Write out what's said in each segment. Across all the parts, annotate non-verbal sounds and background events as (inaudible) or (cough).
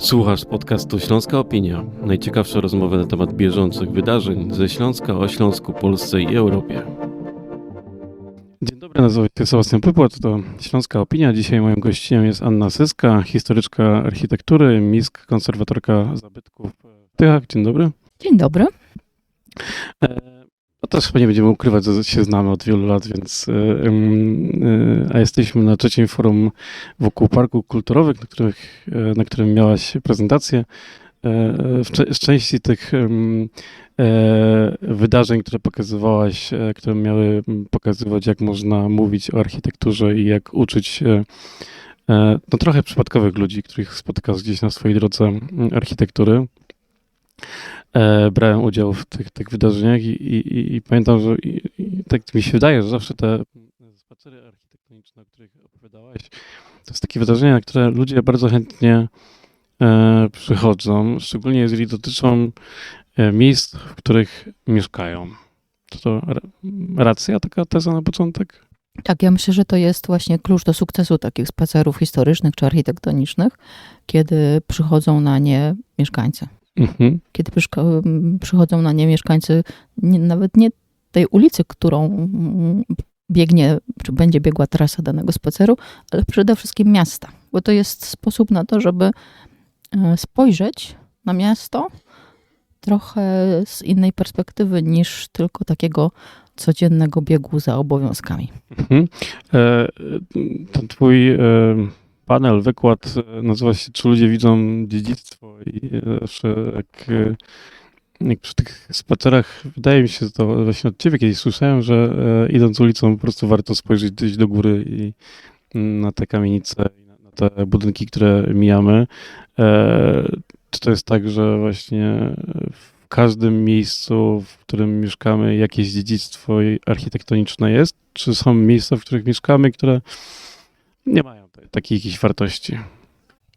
Słuchasz podcastu Śląska Opinia. Najciekawsze rozmowy na temat bieżących wydarzeń ze Śląska o Śląsku, Polsce i Europie. Dzień dobry, nazywam się Sebastian Pypłat, to Śląska Opinia. Dzisiaj moją gościnią jest Anna Syska, historyczka architektury, MISK, konserwatorka zabytków w Tychach. Dzień dobry. Dzień dobry. Też chyba nie będziemy ukrywać, że się znamy od wielu lat, więc em, e, a jesteśmy na trzecim forum wokół parków kulturowych, na, których, e, na którym miałaś prezentację. W, części tych wydarzeń, które pokazywałaś, które miały pokazywać, jak można mówić o architekturze i jak uczyć no, trochę przypadkowych ludzi, których spotykasz gdzieś na swojej drodze architektury e, brałem udział w tych, tych wydarzeniach i, i, i- pamiętam, że i, tak mi się wydaje, że zawsze te spacery architektoniczne, o których opowiadałaś, to jest takie wydarzenia, na które ludzie bardzo chętnie e, przychodzą, szczególnie jeżeli dotyczą e, miejsc, w których mieszkają. To, to ra- racja, taka teza na początek? Tak, ja myślę, że to jest właśnie klucz do sukcesu takich spacerów historycznych czy architektonicznych, kiedy przychodzą na nie mieszkańcy. Mhm. Kiedy przychodzą na nie mieszkańcy nie, nawet nie tej ulicy, którą biegnie, czy będzie biegła trasa danego spaceru, ale przede wszystkim miasta. Bo to jest sposób na to, żeby e, spojrzeć na miasto trochę z innej perspektywy niż tylko takiego codziennego biegu za obowiązkami. Mhm. E, Ten twój e, panel, wykład e, nazywa się Czy ludzie widzą dziedzictwo i e, zawsze jak, e, jak przy tych spacerach, wydaje mi się, że to właśnie od ciebie kiedyś słyszałem, że idąc ulicą po prostu warto spojrzeć gdzieś do góry i mm, na te kamienice, na- te budynki, które mijamy. Czy to jest tak, że właśnie w każdym miejscu, w którym mieszkamy, jakieś dziedzictwo architektoniczne jest? Czy są miejsca, w których mieszkamy, które nie mają ta- takiej jakiejś wartości?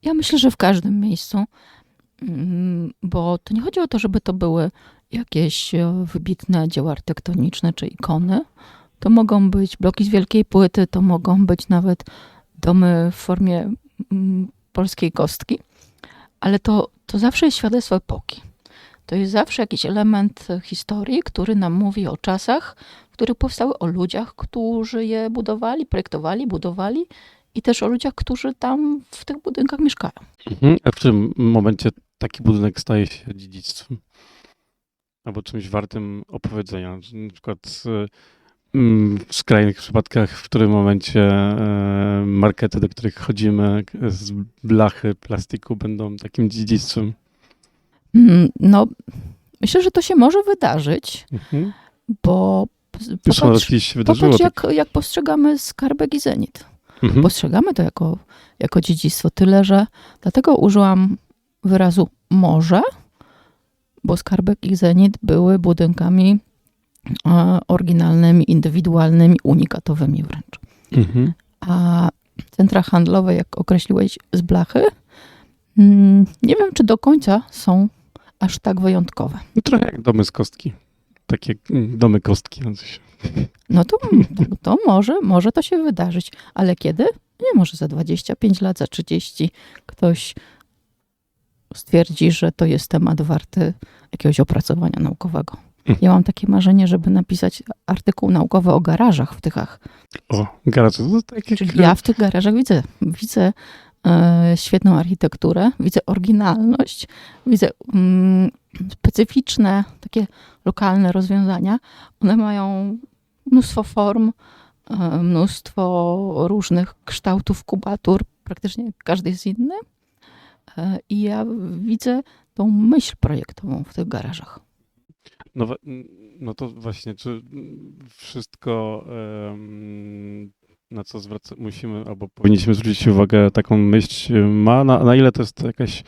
Ja myślę, że w każdym miejscu, mm, bo to nie chodzi o to, żeby to były jakieś e, wybitne dzieła architektoniczne czy ikony. To mogą być bloki z wielkiej płyty, to mogą być nawet domy w formie mm, polskiej kostki, ale to, to zawsze jest świadectwo epoki. To jest zawsze jakiś element historii, który nam mówi o czasach, w których powstały, o ludziach, którzy je budowali, projektowali, budowali i też o ludziach, którzy tam w tych budynkach mieszkają. Mhm. A w którym momencie taki budynek staje się dziedzictwem? Albo czymś wartym opowiedzenia? Na przykład mm, w skrajnych przypadkach, w którym momencie e, markety, do których chodzimy z blachy, plastiku będą takim dziedzictwem? Mm, No, myślę, że to się może wydarzyć, Mhm. bo Już popatrz, popatrz tak. jak, jak postrzegamy skarbek i zenit. Mhm. Postrzegamy to jako, jako dziedzictwo, tyle że dlatego użyłam wyrazu może, bo skarbek i zenit były budynkami e, oryginalnymi, indywidualnymi, unikatowymi wręcz. Mhm. A centra handlowe, jak określiłeś, z blachy, mm, nie wiem, czy do końca są aż tak wyjątkowe. No Trochę jak domy z kostki. Takie mm, domy kostki. No to, (laughs) to może, może to się wydarzyć, ale kiedy? Nie może za 25 lat, za 30 ktoś stwierdzi, że to jest temat warty jakiegoś opracowania naukowego. Ja mam takie marzenie, żeby napisać artykuł naukowy o garażach w Tychach. O, garaże. To Czyli ja w tych garażach widzę, widzę świetną architekturę, widzę oryginalność, widzę mm, specyficzne, takie lokalne rozwiązania. One mają mnóstwo form, e, mnóstwo różnych kształtów kubatur, praktycznie każdy jest inny. E, I ja widzę tą myśl projektową w tych garażach. No, no to właśnie, czy wszystko, na co zwraca, musimy albo powinniśmy zwrócić uwagę, taką myśl ma, na, na ile to jest jakaś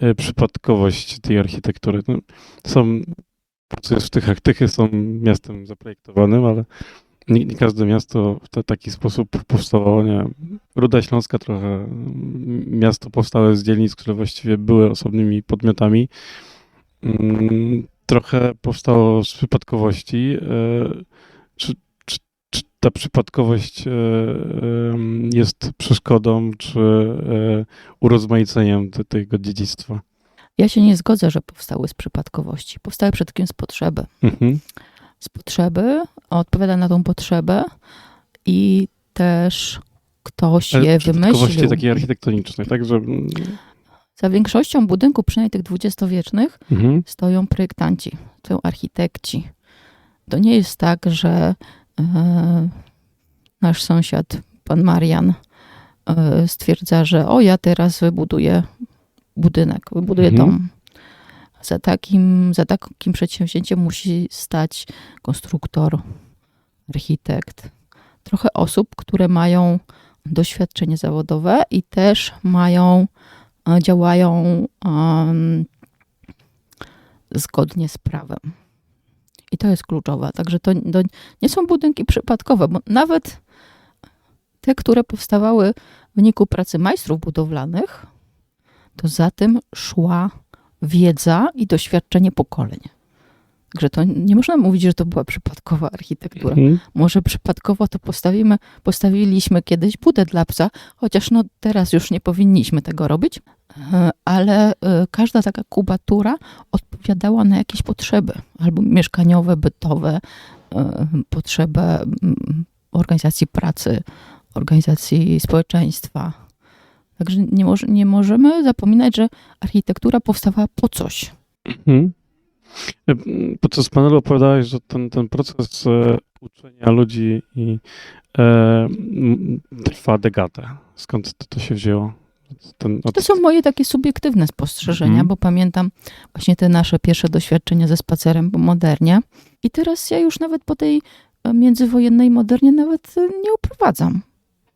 e, przypadkowość tej architektury? No, są, w Tychach, Tychy są miastem zaprojektowanym, ale nie, nie każde miasto w ta- taki sposób powstawało, nie Ruda Śląska trochę, miasto powstałe z dzielnic, które właściwie były osobnymi podmiotami, Mm, trochę powstało z przypadkowości. Czy, czy ta przypadkowość e, jest przeszkodą czy e, urozmaiceniem te- tego dziedzictwa. Ja się nie zgodzę, że powstały z przypadkowości. Powstały przede wszystkim z potrzeby. Mhm. Z potrzeby, odpowiada na tą potrzebę i też ktoś Ale je wymyślił. takiej architektonicznej, tak? Że, Za większością budynków, przynajmniej tych dwudziestowiecznych, mhm. stoją projektanci, stoją architekci. To nie jest tak, że nasz sąsiad, pan Marian, e, stwierdza, że o, ja teraz wybuduję budynek, wybuduję Mhm. dom. Za takim, za takim przedsięwzięciem musi stać konstruktor, architekt. Trochę osób, które mają doświadczenie zawodowe i też mają, e, działają em, zgodnie z prawem. I to jest kluczowe. Także to, to nie są budynki przypadkowe, bo nawet te, które powstawały w wyniku pracy majstrów budowlanych, to za tym szła wiedza i doświadczenie pokoleń. Także to nie można mówić, że to była przypadkowa architektura. Mhm. Może przypadkowo to postawimy, postawiliśmy kiedyś budę dla psa, chociaż no teraz już nie powinniśmy tego robić, e, ale e, każda taka kubatura odpowiadała na jakieś potrzeby, albo mieszkaniowe, bytowe, e, potrzeby mm, organizacji pracy, organizacji społeczeństwa. Także nie, moż, nie możemy zapominać, że architektura powstawała po coś. Mhm. Podczas panelu opowiadałeś, że ten, ten proces e, uczenia ludzi i, e, trwa dekadę. Skąd to, to się wzięło? Ten, od... To są moje takie subiektywne spostrzeżenia, Mhm. bo pamiętam właśnie te nasze pierwsze doświadczenia ze spacerem po modernie. I teraz ja już nawet po tej e, międzywojennej modernie nawet e, nie oprowadzam,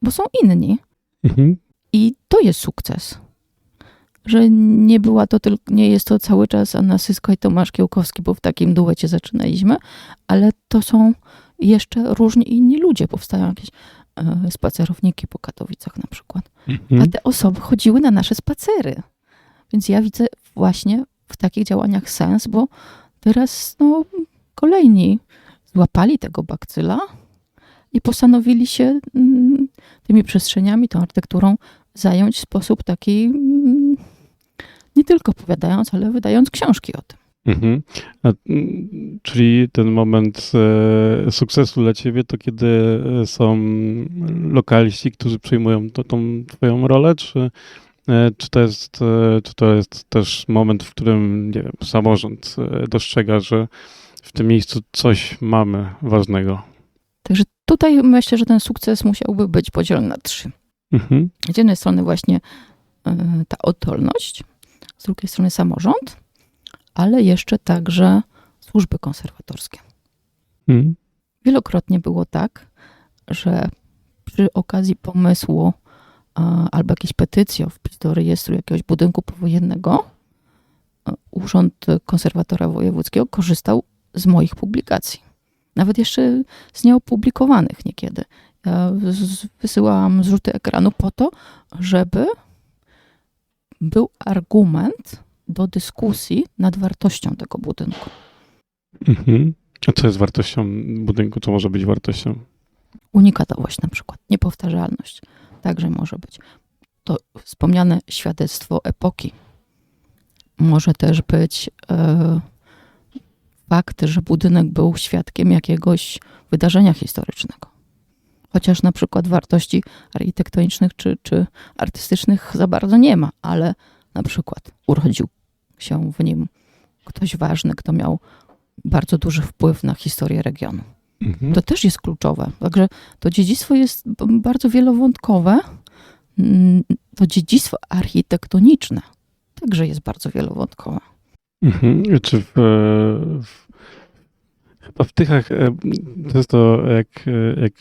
bo są inni. Mhm. I to jest sukces. Że nie była to tylko, nie jest to cały czas Anna Sysko i Tomasz Kiełkowski, bo w takim duecie zaczynaliśmy, ale to są jeszcze różni inni ludzie. Powstają jakieś e, spacerowniki po Katowicach na przykład. A Mhm. te osoby chodziły na nasze spacery. Więc ja widzę właśnie w takich działaniach sens, bo teraz no, kolejni złapali tego bakcyla i postanowili się mm, tymi przestrzeniami, tą architekturą zająć w sposób taki mm, nie tylko opowiadając, ale wydając książki o tym. Mhm. A, mm, czyli ten moment e, sukcesu dla ciebie to kiedy e, są lokaliści, którzy przejmują to, tą twoją rolę, czy, e, czy, to jest, e, czy to jest też moment, w którym nie wiem, samorząd e, dostrzega, że w tym miejscu coś mamy ważnego? Także tutaj myślę, że ten sukces musiałby być podzielony na trzy. Mhm. Z jednej strony właśnie y, ta oddolność, z drugiej strony samorząd, ale jeszcze także służby konserwatorskie. Mhm. Wielokrotnie było tak, że przy okazji pomysłu albo jakiejś petycji o wpis do rejestru jakiegoś budynku powojennego, Urząd Konserwatora Wojewódzkiego korzystał z moich publikacji. Nawet jeszcze z nieopublikowanych niekiedy. Ja wysyłałam zrzuty ekranu po to, żeby był argument do dyskusji nad wartością tego budynku. Mhm. A co jest wartością budynku? Co może być wartością? Unikatowość na przykład, niepowtarzalność także może być. To wspomniane świadectwo epoki. Może też być e, fakt, że budynek był świadkiem jakiegoś wydarzenia historycznego. Chociaż na przykład wartości architektonicznych czy, czy artystycznych za bardzo nie ma, ale na przykład urodził się w nim ktoś ważny, kto miał bardzo duży wpływ na historię regionu. Mhm. To też jest kluczowe. Także to dziedzictwo jest bardzo wielowątkowe. Mm, To dziedzictwo architektoniczne także jest bardzo wielowątkowe. Mhm. Czy w, w, chyba w Tychach, e, często jak, e, jak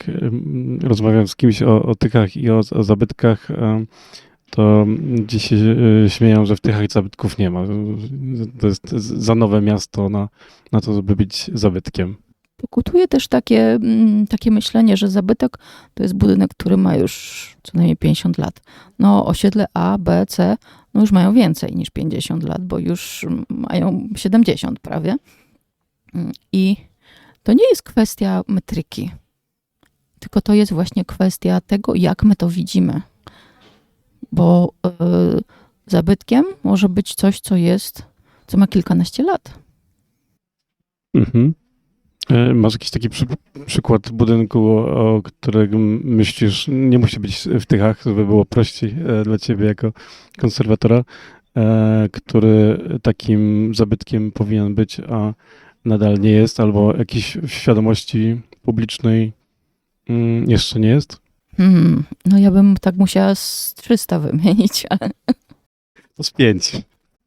rozmawiam z kimś o, o Tychach i o, o zabytkach, e, to gdzieś się śmieją, że w Tychach zabytków nie ma. To jest za nowe miasto na, na to, żeby być zabytkiem. Pokutuje też takie, mm, takie myślenie, że zabytek to jest budynek, który ma już co najmniej 50 lat. No osiedle A, B, C no już mają więcej niż 50 lat, bo już mają 70 prawie. Mm, I to nie jest kwestia metryki. tylko to jest właśnie kwestia tego, jak my to widzimy. Bo y, zabytkiem może być coś, co jest, co ma kilkanaście lat. Mhm. E, Masz jakiś taki przy, przykład budynku, o, o którym myślisz, nie musi być w Tychach, żeby było prościej e, dla ciebie jako konserwatora, który takim zabytkiem powinien być, a nadal nie jest, albo jakiś w świadomości publicznej mm, jeszcze nie jest? Hmm, no ja bym tak musiała z 300 wymienić, (laughs) ale To z pięć.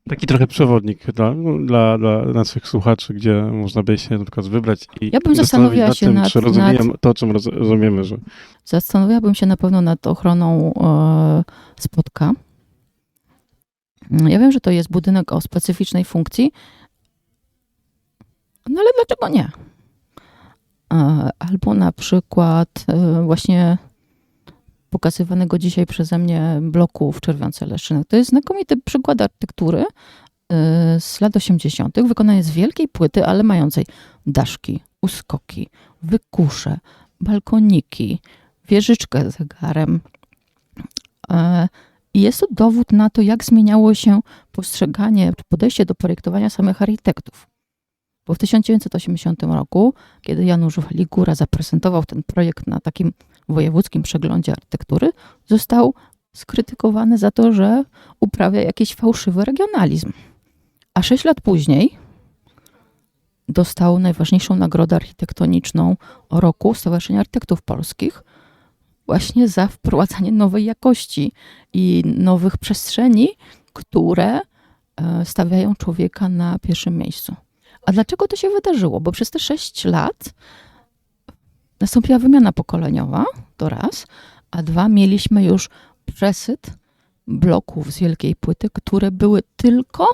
Taki trochę przewodnik dla, no, dla, dla naszych słuchaczy, gdzie można by się na przykład wybrać i Ja bym zastanowiła nad się tym, nad- czy rozumiem to, o czym roz, rozumiemy, że zastanowiłabym się na pewno nad ochroną e, spotka. Ja wiem, że to jest budynek o specyficznej funkcji, no ale dlaczego nie? E, Albo na przykład e, właśnie pokazywanego dzisiaj przeze mnie bloku w Czerwionce Leszczyny. To jest znakomity przykład architektury e, z lat 80., wykonany z wielkiej płyty, ale mającej daszki, uskoki, wykusze, balkoniki, wieżyczkę z zegarem. I jest to dowód na to, jak zmieniało się postrzeganie, podejście do projektowania samych architektów. Bo w 1980 roku, kiedy Janusz Waligura zaprezentował ten projekt na takim wojewódzkim przeglądzie architektury, został skrytykowany za to, że uprawia jakiś fałszywy regionalizm. A sześć lat później dostał najważniejszą nagrodę architektoniczną roku Stowarzyszenia Architektów Polskich właśnie za wprowadzanie nowej jakości i nowych przestrzeni, które e, stawiają człowieka na pierwszym miejscu. A dlaczego to się wydarzyło? Bo przez te sześć lat nastąpiła wymiana pokoleniowa, to raz, a dwa, mieliśmy już przesyt bloków z wielkiej płyty, które były tylko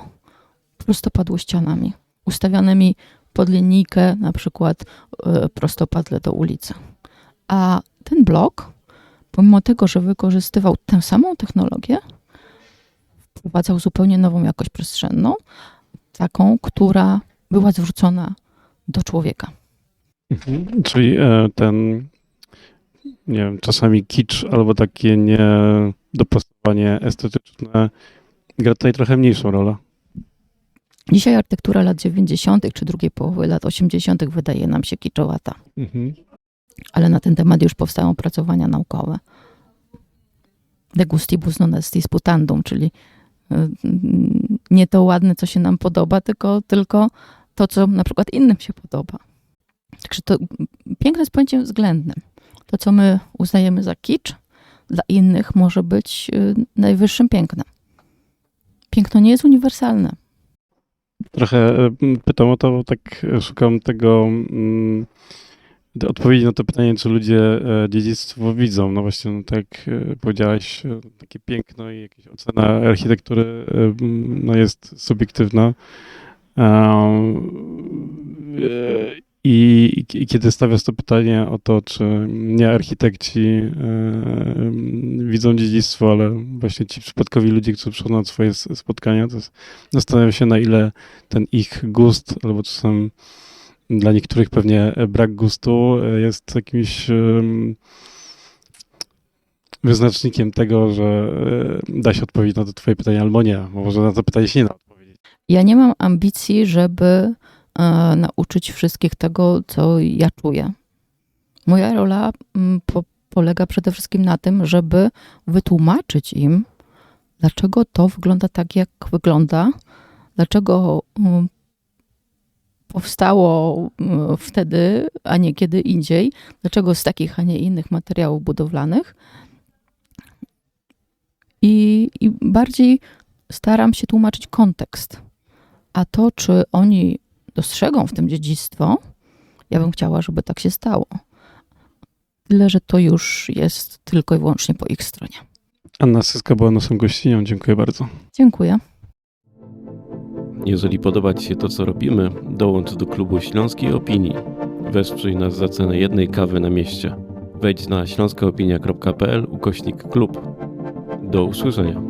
prostopadłościanami, ustawionymi pod linijkę, na przykład e, prostopadle do ulicy. A ten blok, pomimo tego, że wykorzystywał tę samą technologię, wprowadzał zupełnie nową jakość przestrzenną, taką, która była zwrócona do człowieka. Mhm. Czyli e, ten, nie wiem, czasami kicz albo takie niedopasowanie estetyczne gra tutaj trochę mniejszą rolę. Dzisiaj architektura lat 90. czy drugiej połowy lat 80. wydaje nam się kiczowata, Mhm. ale na ten temat już powstają opracowania naukowe. De gustibus non est disputandum, czyli y, nie to ładne, co się nam podoba, tylko, tylko to, co na przykład innym się podoba. Także to piękne jest pojęciem względnym. To, co my uznajemy za kicz, dla innych może być y, najwyższym pięknem. Piękno nie jest uniwersalne. Trochę e, pytam o to, tak szukam tego mm, odpowiedzi na to pytanie, czy ludzie e, dziedzictwo widzą. No właśnie, no tak powiedziałaś, takie piękno i jakaś ocena architektury no jest subiektywna. I, kiedy stawiasz to pytanie o to, czy nie architekci widzą dziedzictwo, ale właśnie ci przypadkowi ludzie, którzy przychodzą na swoje spotkania, to zastanawiam się, na ile ten ich gust, albo czasem dla niektórych pewnie brak gustu jest jakimś em, wyznacznikiem tego, że da się odpowiedzieć na to twoje pytanie albo nie. Bo może na to pytanie się nie da. Ja nie mam ambicji, żeby e, nauczyć wszystkich tego, co ja czuję. Moja rola mm, po, polega przede wszystkim na tym, żeby wytłumaczyć im, dlaczego to wygląda tak, jak wygląda, dlaczego mm, powstało mm, wtedy, a nie kiedy indziej, dlaczego z takich, a nie innych materiałów budowlanych. I, i bardziej staram się tłumaczyć kontekst. A to, czy oni dostrzegą w tym dziedzictwo, ja bym chciała, żeby tak się stało. Tyle, że to już jest tylko i wyłącznie po ich stronie. Anna Syska była naszą gościnią. Dziękuję bardzo. Dziękuję. Jeżeli podoba Ci się to, co robimy, dołącz do klubu Śląskiej Opinii. Wesprzyj nas za cenę jednej kawy na mieście. Wejdź na śląskaopinia.pl ukośnik klub. Do usłyszenia.